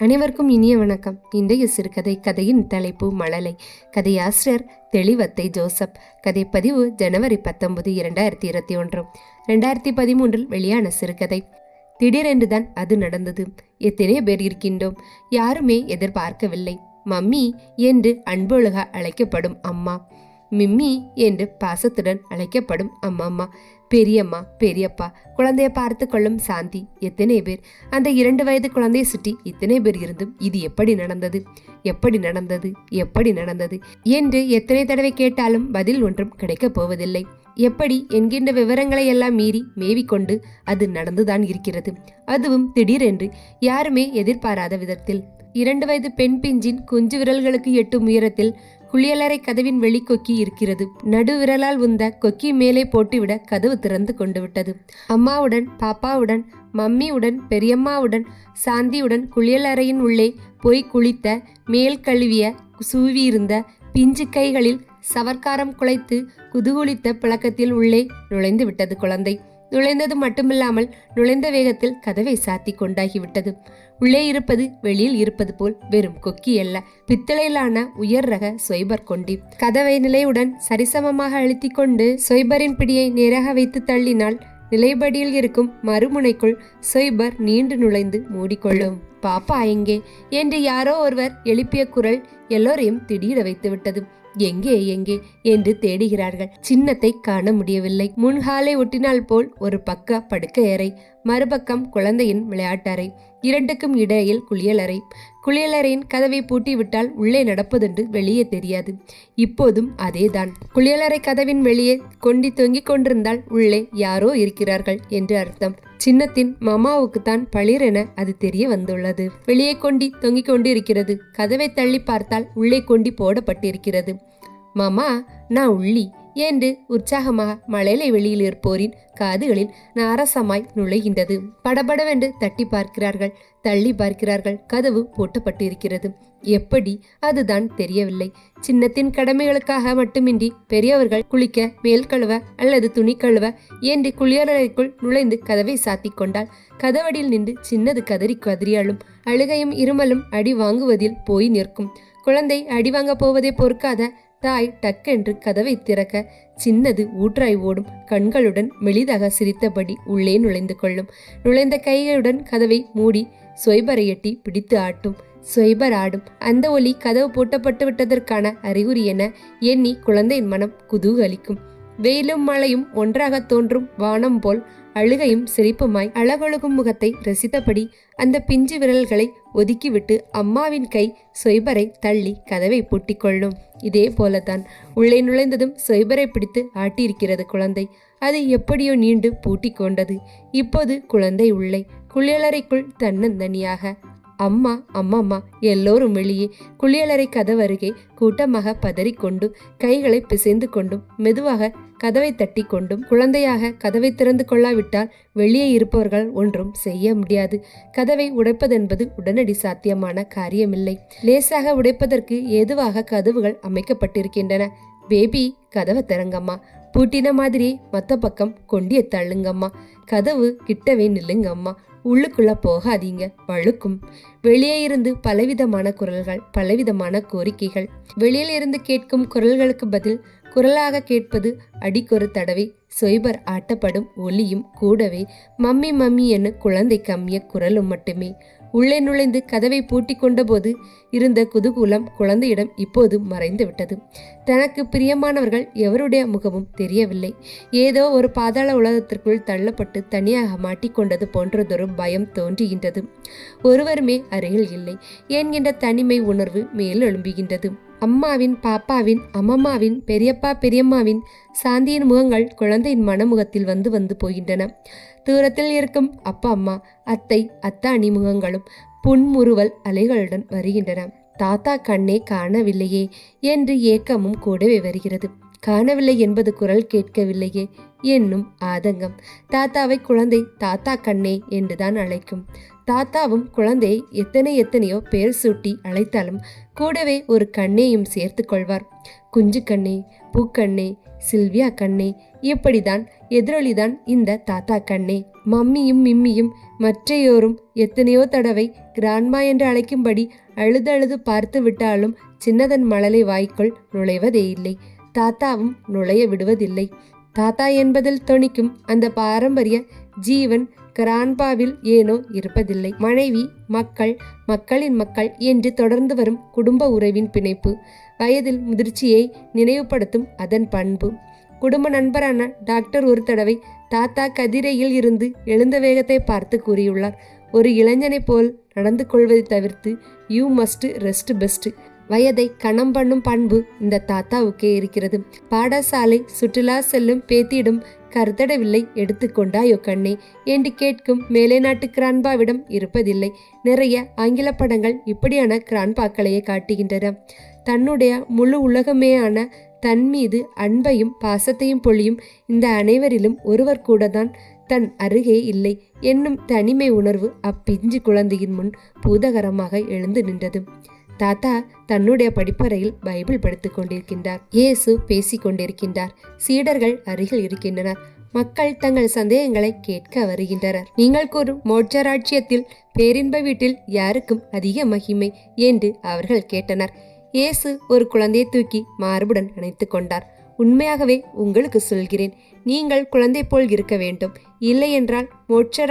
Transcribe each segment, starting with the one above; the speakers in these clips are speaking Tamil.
அனைவருக்கும் இனிய வணக்கம். இன்றைய சிறுகதை கதையின் தலைப்பு மழலை. கதையாசிரியர் தெளிவத்தை ஜோசப். கதைப்பதிவு ஜனவரி பத்தொன்பது இரண்டாயிரத்தி இருபத்தி ஒன்று. ரெண்டாயிரத்தி பதிமூன்றில் வெளியான சிறுகதை. திடீரென்றுதான் அது நடந்தது. எத்தனை பேர் இருக்கின்றோம். யாருமே எதிர்பார்க்கவில்லை. மம்மி என்று அன்பொழுக அழைக்கப்படும் அம்மா. மிம்மி என்று பாசத்துடன் அழைக்கப்படும் அம்மாம்மா. பெரியம்மா பெரியப்பா குழந்தைய பார்த்து கொள்ளும் சாந்தி எத்தனை பேர்? அந்த இரண்டு வயது குழந்தையை சுற்றி இத்தனை பேர் இருந்தும் இது எப்படி நடந்தது? எப்படி நடந்தது? எப்படி நடந்தது? என்று எத்தனை தடவை கேட்டாலும் பதில் ஒன்றும் கிடைக்கப் போவதில்லை. எப்படி என்கின்ற விவரங்களை எல்லாம் மீறி மேவிக்கொண்டு அது நடந்துதான் இருக்கிறது. அதுவும் திடீரென்று யாருமே எதிர்பாராத விதத்தில். இரண்டு வயது பெண் பிஞ்சின் குஞ்சு விரல்களுக்கு எட்டும் உயரத்தில் குளியலறை கதவின் வெளிக்கொக்கி இருக்கிறது. நடுவிரலால் உந்த கொக்கி மேலே போட்டுவிட கதவு திறந்து கொண்டு விட்டது அம்மாவுடன் பாப்பாவுடன் மம்மியுடன் பெரியம்மாவுடன் சாந்தியுடன் குளியலறையின் உள்ளே போய் குளித்த மேல் கழுவிய சூவியிருந்த பிஞ்சு கைகளில் சவர்க்காரம் குலைத்து குதூகுளித்த பழக்கத்தில் உள்ளே நுழைந்து விட்டது குழந்தை. நுழைந்தது மட்டுமில்லாமல் நுழைந்த வேகத்தில் கதவை சாத்தி கொண்டாகிவிட்டது. உள்ளே இருப்பது வெளியில் இருப்பது போல் வெறும் கொக்கி அல்ல. பித்தளையிலான உயர் ரக சொய்பர் கொண்டி. கதவை நிலையுடன் சரிசமமாக அழுத்திக் கொண்டு சொய்பரின் பிடியை நேராக வைத்து தள்ளினால் நிலைபடியில் இருக்கும் மறுமுனைக்குள் சொய்பர் நீண்டு நுழைந்து மூடிக்கொள்ளும். பாப்பா எங்கே? என்று யாரோ ஒருவர் எழுப்பிய குரல் எல்லோரையும் திடீர வைத்து விட்டது எங்கே எங்கே என்று தேடுகிறார்கள். சின்னத்தை காண முடியவில்லை. முன்ஹாலை ஒட்டினால் போல் ஒரு பக்க படுக்கையறை. மறுபக்கம் குழந்தையின் விளையாட்டறை இரண்டுக்கும் இடையில் குளியலறை. குளியலறையின் கதவை பூட்டிவிட்டால் உள்ளே நடப்பதென்று வெளியே தெரியாது. இப்போதும் அதேதான். குளியலறை கதவின் வெளியே கொண்டி தொங்கிக் கொண்டிருந்தால் உள்ளே யாரோ இருக்கிறார்கள் என்று அர்த்தம். சின்னத்தின் மாமாவுக்கு தான் பளிரென அது தெரிய வந்துள்ளது. வெளியே கொண்டி தொங்கிக் கொண்டு இருக்கிறது கதவை தள்ளி பார்த்தால் உள்ளே கொண்டி போடப்பட்டிருக்கிறது. மாமா நான் உள்ளி. என்று உற்சாகமாக மலையிலை வெளியில் இருப்போரின் காதுகளில் நாரசமாய் நுழைகின்றது. படபடவென்று தட்டி பார்க்கிறார்கள். தள்ளி பார்க்கிறார்கள். கதவு போட்டப்பட்டிருக்கிறது. எப்படி? அதுதான் தெரியவில்லை. சின்னத்தின் கடமைகளுக்காக மட்டுமின்றி பெரியவர்கள் குளிக்க மேல் கழுவ அல்லது துணி கழுவ என்று குளியலறைக்குள் நுழைந்து கதவை சாத்திக் கொண்டால் கதவடியில் நின்று சின்னது கதறி கதறியாலும் அழுகையும் இருமலும் அடி வாங்குவதில் போய் நிற்கும். குழந்தை அடி வாங்க போவதை பொறுக்காத தாய் டக்கென்று கதவை திறக்க சின்னது ஊற்றாய் ஓடும் கண்களுடன் மெளிதாக சிரித்தபடி உள்ளே நுழைந்து கொள்ளும். நுழைந்த கைகளுடன் கதவை மூடி சொய்பரை எட்டி பிடித்து ஆட்டும். சொய்பர் ஆடும். அந்த ஒலி கதவு பூட்டப்பட்டு விட்டதற்கான அறிகுறி என எண்ணி குழந்தையின் மனம் குதூகலிக்கும். வெயிலும் மழையும் ஒன்றாக தோன்றும் வானம் போல் அழுகையும் சிரிப்புமாய் அழகொழுகும் முகத்தை ரசித்தபடி அந்த பிஞ்சு விரல்களை ஒதுக்கிவிட்டு அம்மாவின் கை சொய்பரை தள்ளி கதவை பூட்டிக்கொள்ளும். இதே போலத்தான் உள்ளே நுழைந்ததும் சொய்பரை பிடித்து ஆட்டியிருக்கிறது குழந்தை. அது எப்படியோ நீண்டு பூட்டி கொண்டது இப்போது குழந்தை உள்ளே குளியலறைக்குள் தன்னந்தனியாக. அம்மா அம்மம்மா எல்லோரும் வெளியே குளியலறை கதவருகே கூட்டமாக பதறிக்கொண்டு கைகளை பிசைந்து கொண்டும் மெதுவாக கதவை தட்டி கொண்டும் குழந்தையாக கதவை திறந்து கொள்ளாவிட்டால் வெளியே இருப்பவர்கள் ஒன்றும் செய்ய முடியாது. கதவை உடைப்பதென்பது உடனடி சாத்தியமான காரியமில்லை. லேசாக உடைப்பதற்கு ஏதுவாக கதவுகள் அமைக்கப்பட்டிருக்கின்றன. பேபி கதவை திறங்கம்மா. பூட்டின மாதிரி மத்த பக்கம் கொண்டிய தள்ளுங்கம்மா. கதவு கிட்டவே நில்லுங்கம்மா. உள்ளுக்குள்ள போகாதீங்க. வழுக்கும் வெளியே இருந்து பலவிதமான குரல்கள் பலவிதமான கோரிக்கைகள். வெளியில் இருந்து கேட்கும் குரல்களுக்கு பதில் குரலாக கேட்பது அடிக்கொரு தடவை. சொய்பர் ஆட்டப்படும் ஒலியும் கூடவே மம்மி மம்மி என குழந்தை கம்மிய குரலும் மட்டுமே. உள்ளே நுழைந்து கதவை பூட்டி கொண்டபோது இருந்த குதூகூலம் குழந்தையிடம் இப்போது மறைந்து விட்டது தனக்கு பிரியமானவர்கள் எவருடைய முகமும் தெரியவில்லை. ஏதோ ஒரு பாதாள உலகத்திற்குள் தள்ளப்பட்டு தனியாக மாட்டிக்கொண்டது போன்றதொரு பயம் தோன்றுகின்றது. ஒருவருமே அருகில் இல்லை. என்கின்ற தனிமை உணர்வு மேலெழும்புகின்றது. அம்மாவின் பாப்பாவின் அம்மம்மாவின் பெரியப்பா பெரியம்மாவின் சாந்தியின் முகங்கள் குழந்தையின் மனமுகத்தில் வந்து வந்து போகின்றன. தூரத்தில் இருக்கும் அப்பா அம்மா அத்தை அத்தாணி முகங்களும் புன்முறுவல் அலைகளுடன் வருகின்றன. தாத்தா கண்ணே காணவில்லையே என்று ஏக்கமும் கூடவே வருகிறது. காணவில்லை என்பது குரல் கேட்கவில்லையே என்னும் ஆதங்கம். தாத்தாவை குழந்தை தாத்தா கண்ணே என்றுதான் அழைக்கும். தாத்தாவும் குழந்தையை எத்தனை எத்தனையோ பேர் சூட்டி அழைத்தாலும் கூடவே ஒரு கண்ணையும் சேர்த்து கொள்வார். குஞ்சு கண்ணே பூக்கண்ணே சில்வியா கண்ணே இப்படிதான் எதிரொலிதான் இந்த தாத்தா கண்ணே. மம்மியும் மிம்மியும் மற்றையோரும் எத்தனையோ தடவை கிராண்மா என்று அழைக்கும்படி அழுது அழுது பார்த்து விட்டாலும் சின்னதன் மழலை வாய்க்குள் நுழைவதே இல்லை. தாத்தாவும் நுழைய விடுவதில்லை. தாத்தா என்பதில் தொனிக்கும் அந்த பாரம்பரிய ஜீவன் கிரான்பாவில் ஏனோ இருப்பதில்லை. மனைவி மக்கள் மக்களின் மக்கள் என்று தொடர்ந்து வரும் குடும்ப உறவின் பிணைப்பு. வயதில் முதிர்ச்சியை நினைவுபடுத்தும் அதன் பண்பு. குடும்ப நண்பரான டாக்டர் ஒரு தடவை தாத்தா கதிரையில் இருந்து எழுந்த வேகத்தை பார்த்து கூறியுள்ளார். ஒரு இளைஞனைப் போல் நடந்து கொள்வதை தவிர்த்து யூ மஸ்ட் ரெஸ்ட் பெஸ்ட் வயதை கணம் பண்ணும் பண்பு இந்த தாத்தாவுக்கே இருக்கிறது. பாடசாலை சுற்றுலா செல்லும் பேத்தியிடம் கருத்தடவில்லை. எடுத்துக்கொண்டாயோ கண்ணே? என்று கேட்கும் மேலே நாட்டு கிரான்பாவிடம் இருப்பதில்லை. நிறைய ஆங்கில படங்கள் இப்படியான கிரான்பாக்களையே காட்டுகின்றன. தன்னுடைய முழு உலகமேயான தன் மீது அன்பையும் பாசத்தையும் பொழியும் இந்த அனைவரிலும் ஒருவர் கூட தான் தன் அருகே இல்லை. என்னும் தனிமை உணர்வு அப்பிஞ்சு குழந்தையின் முன் பூதகரமாக எழுந்து நின்றது. தாத்தா தன்னுடைய படிப்பறையில் பைபிள் படித்துக் கொண்டிருக்கின்றார். இயேசு பேசிக் கொண்டிருக்கின்றார். சீடர்கள் அருகில் இருக்கின்றனர். மக்கள் தங்கள் சந்தேகங்களை கேட்க வருகின்றனர். நீங்கள் கூறும் மோட்சராட்சியத்தில் பேரின்ப வீட்டில் யாருக்கும் அதிக மகிமை என்று அவர்கள் கேட்டனர். இயேசு ஒரு குழந்தையை தூக்கி மார்புடன் அணைத்து கொண்டார். உண்மையாகவே உங்களுக்கு சொல்கிறேன். நீங்கள் குழந்தை போல் இருக்க வேண்டும். இல்லை என்றால் மோட்ச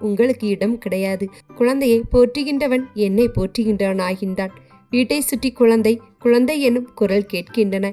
உங்களுக்கு இடம் கிடையாது. குழந்தையை போற்றுகின்றவன் என்னை போற்றுகின்றவன் ஆகின்றான் வீட்டை சுற்றி குழந்தை குழந்தை எனும் குரல் கேட்கின்றன.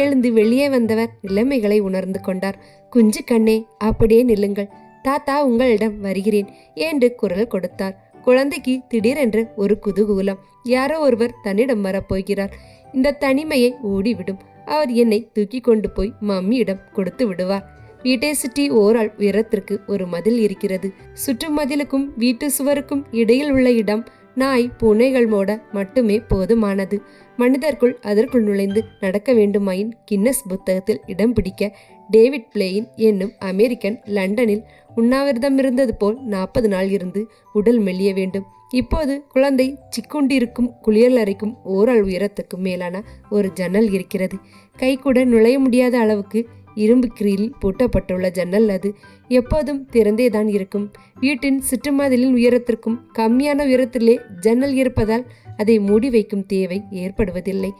எழுந்து வெளியே வந்தவர் நிலைமைகளை உணர்ந்து கொண்டார். குஞ்சு கண்ணே அப்படியே நில்லுங்கள். தாத்தா உங்களிடம் வருகிறேன் என்று குரல் கொடுத்தார். குழந்தைக்கு திடீரென்று ஒரு குதூகூலம். யாரோ ஒருவர் தன்னிடம் வரப்போகிறார். இந்த தனிமையை ஓடிவிடும். அவர் என்னை தூக்கி கொண்டு போய் மம்மியிடம் கொடுத்து விடுவார். வீட்டை சுற்றி ஓராள் உயரத்திற்கு ஒரு மதில் இருக்கிறது. சுற்று மதிலுக்கும் வீட்டு சுவருக்கும் இடையில் உள்ள இடம் நாய் பூனைகள் மோட மட்டுமே போதுமானது. மனிதர்க்குள் அதற்குள் நுழைந்து நடக்க வேண்டுமாயின் கின்னஸ் புத்தகத்தில் இடம் பிடிக்க டேவிட் பிளேயின் என்னும் அமெரிக்கன் லண்டனில் உண்ணாவிரதம் இருந்தது போல் நாற்பது நாள் இருந்து உடல் மெல்லிய வேண்டும். இப்போது குழந்தை சிக்குண்டிருக்கும் குளியல் அறைக்கும் ஓராள் உயரத்துக்கும் மேலான ஒரு ஜன்னல் இருக்கிறது. கைக்கூட நுழைய முடியாத அளவுக்கு இரும்பு கிரில் பூட்டப்பட்டுள்ள ஜன்னல் அது. எப்போதும் திறந்தேதான் இருக்கும். வீட்டின் சுற்றுமதிலின் உயரத்திற்கும் கம்மியான உயரத்திலே ஜன்னல் இருப்பதால் அதை மூடி வைக்கும் தேவை ஏற்படுவதில்லை.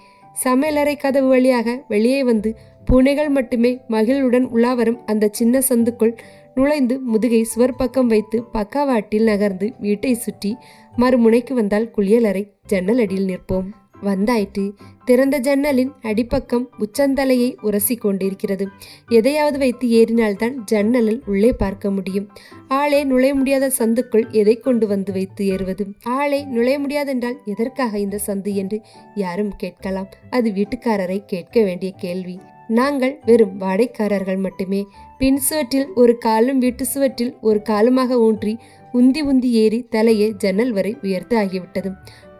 சமையலறை கதவு வழியாக வெளியே வந்து பூனைகள் மட்டுமே மகிழ்வுடன் உலாவரும் அந்த சின்ன சந்துக்குள் நுழைந்து முதுகை சுவர் பக்கம் வைத்து பக்கவாட்டில் நகர்ந்து வீட்டை சுற்றி மறுமுனைக்கு வந்தால் குளியலறை ஜன்னல் அடியில் நிற்போம். வந்தாயிற்று. திறந்த ஜன்னலின் அடிப்பக்கம் உச்சந்தலையை உரசி கொண்டிருக்கிறது. எதையாவது வைத்து ஏறினால்தான் ஜன்னலில் உள்ளே பார்க்க முடியும். ஆளே நுழைய முடியாத சந்துக்குள் எதை கொண்டு வந்து வைத்து ஏறுவது? ஆளே நுழைய முடியாதென்றால் எதற்காக இந்த சந்து என்று யாரும் கேட்கலாம். அது வீட்டுக்காரரை கேட்க வேண்டிய கேள்வி. நாங்கள் வெறும் வாடைக்காரர்கள் மட்டுமே. பின் சுவற்றில் ஒரு காலும் வீட்டு சுவற்றில் ஒரு காலுமாக ஊன்றி உந்தி உந்தி ஏறி தலையை ஜன்னல் வரை உயர்த்து ஆகிவிட்டது.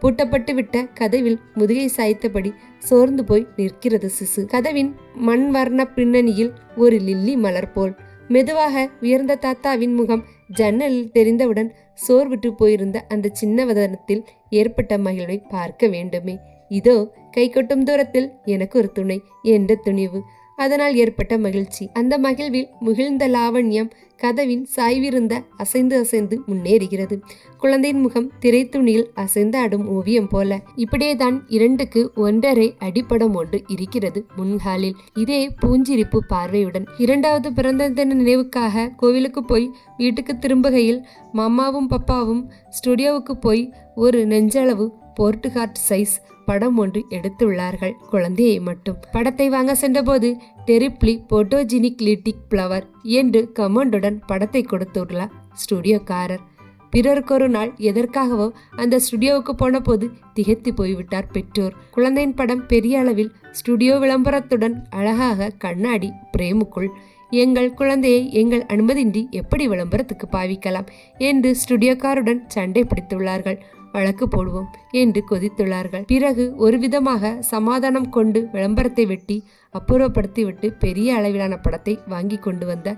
பூட்டப்பட்டு விட்ட கதவில் முதுகை சாய்த்தபடி சோர்ந்து போய் நிற்கிறது சிசு. கதவின் மண் வர்ண பின்னணியில் ஒரு லில்லி மலர் போல். மெதுவாக உயர்ந்த தாத்தாவின் முகம் ஜன்னலில் தெரிந்தவுடன் சோர்விட்டு போயிருந்த அந்த சின்ன வதனத்தில் ஏற்பட்ட மகிழ்வை பார்க்க வேண்டுமே. இதோ கை கொட்டும் தூரத்தில் எனக்கு ஒரு துணை என்ற துணிவு. அதனால் ஏற்பட்ட மகிழ்ச்சி. அந்த மகிழ்வில் முகிழ்ந்த லாவண்யம் கதவின் சாய்விருந்த அசைந்து அசைந்து முன்னேறுகிறது. குழந்தையின் முகம் திரைத்துணியில் அசைந்து ஆடும் ஓவியம் போல. இப்படியேதான் இரண்டுக்கு ஒன்றரை அடிப்படம் ஒன்று இருக்கிறது முன்காலில். இதே பூஞ்சிரிப்பு பார்வையுடன். இரண்டாவது பிறந்த தின நினைவுக்காக கோவிலுக்கு போய் வீட்டுக்கு திரும்புகையில் மாமாவும் பப்பாவும் ஸ்டுடியோவுக்கு போய் ஒரு நெஞ்சளவு போர்ட்டுகார்ட் சைஸ் படம் ஒன்று எடுத்துள்ளார்கள். குழந்தையை மட்டும். படத்தை வாங்க சென்றபோது டெரிப்ளி போட்டோஜினிக் லிட்டிக் பிளவர் என்று கமெண்டுடன் படத்தை கொடுத்துள்ளார் ஸ்டுடியோக்காரர். பிறருக்கொரு நாள் எதற்காகவோ அந்த ஸ்டுடியோவுக்கு போன போது திகைத்து போய்விட்டார் பெற்றோர். குழந்தையின் படம் பெரிய அளவில் ஸ்டுடியோ விளம்பரத்துடன் அழகாக கண்ணாடி பிரேமுக்குள். எங்கள் குழந்தையை எங்கள் அனுமதியின்றி எப்படி விளம்பரத்துக்கு பாவிக்கலாம்? என்று ஸ்டுடியோக்காருடன் சண்டை பிடித்துள்ளார்கள். வழக்கு போடுவோம் என்று கொதித்துள்ளார்கள். பிறகு ஒரு விதமாக சமாதானம் கொண்டு விளம்பரத்தை வெட்டி அப்புறப்படுத்திவிட்டு பெரிய அளவிலான படத்தை வாங்கி கொண்டு வந்த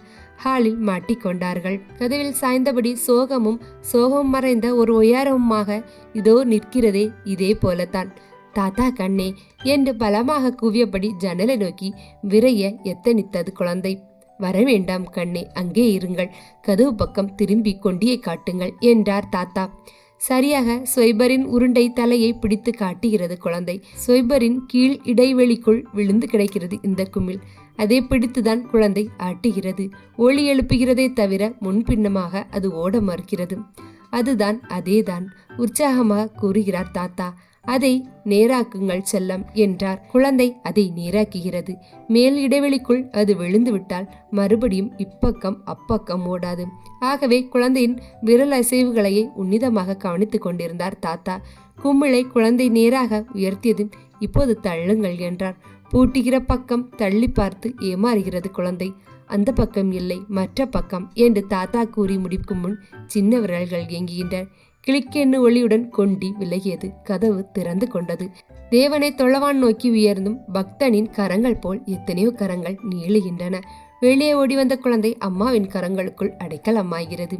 ஹாலில் மாட்டிக்கொண்டார்கள் கதவில் சாய்ந்தபடி சோகமும் சோகம் மறைந்த ஒரு உயரமுமாக இதோ நிற்கிறதே இதே போலத்தான். தாத்தா கண்ணே என்று பலமாக கூவியபடி ஜன்னலை நோக்கி விரைய எத்தனித்தது குழந்தை. வரவேண்டாம் கண்ணே அங்கே இருங்கள். கதவு பக்கம் திரும்பி கொண்டியை காட்டுங்கள் என்றார் தாத்தா. சரியாக சொய்பரின் உருண்டை தலையை பிடித்து காட்டுகிறது குழந்தை. சொய்பரின் கீழ் இடைவெளிக்குள் விழுந்து கிடைக்கிறது இந்த குமிழ். அதை பிடித்துதான் குழந்தை ஆட்டுகிறது. ஒளி எழுப்புகிறதே தவிர முன்பின்னமாக அது ஓட மறுக்கிறது. அதுதான் அதேதான் உற்சாகமாக கூறுகிறார் தாத்தா. அதை நேராக்குங்கள் செல்லம் என்றார். குழந்தை அதை நேராக்குகிறது. மேல் இடைவெளிக்குள் அது விழுந்துவிட்டால் மறுபடியும் இப்பக்கம் அப்பக்கம் ஓடாது. ஆகவே குழந்தையின் விரல் அசைவுகளையே உன்னிதமாக கவனித்துக் கொண்டிருந்தார் தாத்தா. கும்மிளை குழந்தை நேராக உயர்த்தியதும் இப்போது தள்ளுங்கள் என்றார். பூட்டுகிற பக்கம் தள்ளி பார்த்து ஏமாறுகிறது குழந்தை. அந்த பக்கம் இல்லை மற்ற பக்கம் என்று தாத்தா கூறி முடிக்கும் முன் சின்ன விரல்கள் இயங்குகின்றன கிளிக்கென்னு ஒளியுடன் கொண்டி விலகியது. கதவு திறந்து கொண்டது. தேவனை தொழவான் நோக்கி உயர்ந்தும் பக்தனின் கரங்கள் போல் எத்தனையோ கரங்கள் நீளுகின்றன. வெளியே ஓடி வந்த குழந்தை அம்மாவின் கரங்களுக்குள் அடைக்கலமாகிறது.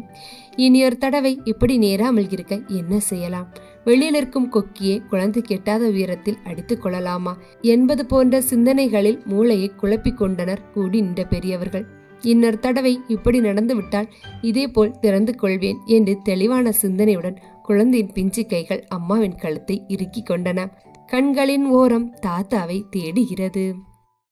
இனி ஒரு தடவை இப்படி நேராமல் இருக்க என்ன செய்யலாம்? வெளியில் இருக்கும் கொக்கியை குழந்தை கெட்டாத உயரத்தில் அடித்துக் கொள்ளலாமா? என்பது போன்ற சிந்தனைகளில் மூளையை குழப்பிக் கொண்டனர். கூடி நின்ற பெரியவர்கள். இன்னொரு தடவை இப்படி நடந்துவிட்டால் இதேபோல் திறந்து கொள்வேன் என்று தெளிவான சிந்தனையுடன் குழந்தையின் பிஞ்சு கைகள் அம்மாவின் கழுத்தை இறுக்கிக் கொண்டன. கண்களின் ஓரம் தாத்தாவை தேடுகிறது.